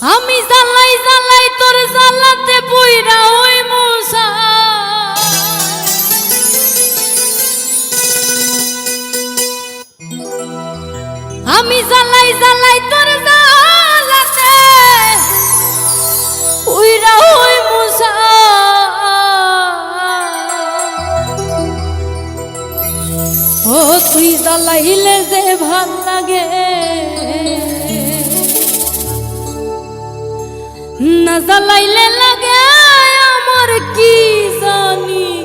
আমি জ্বালাই জ্বালাই তোর জ্বালাতে বইরা ওই মশা আমি জ্বালাই জ্বালাই তোর জ্বালাতে উইরা ওই মশা ও তুই জ্বালাইলে যে ভালো লাগে। না জ্বালাইলে লাগে আমার কি জানি?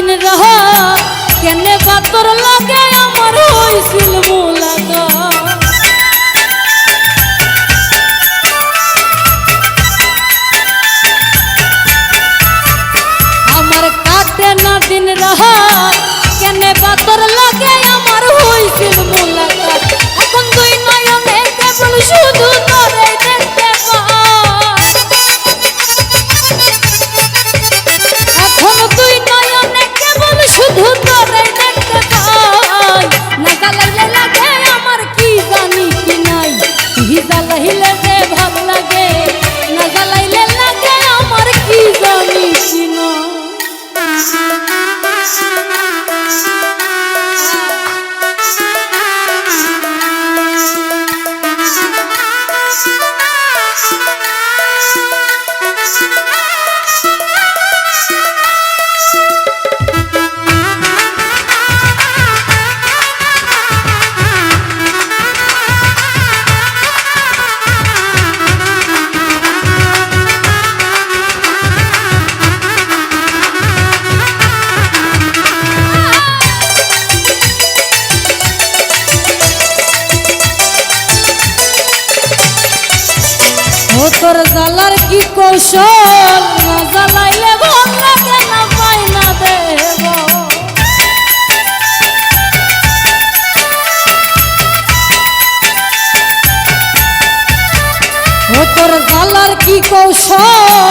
দিন রহ। কেন পাতর লাগে আমার হইছিল মুলাগ আমার কাটে না দিন রহ। কেন পাতর লাগে তোর জ্বালার কি কৌশল? না জ্বালাইলে তোর জ্বালার কি কৌশল?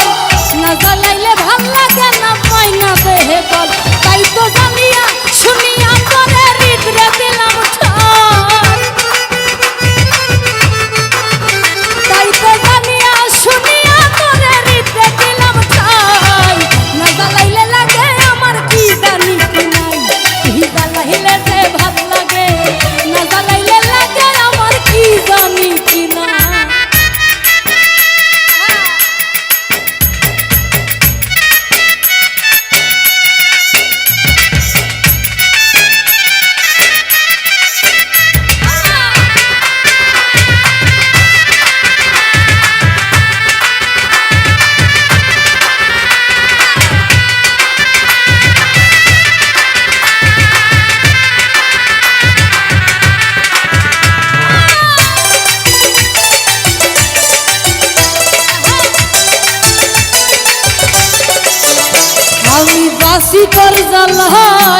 বাসি তোর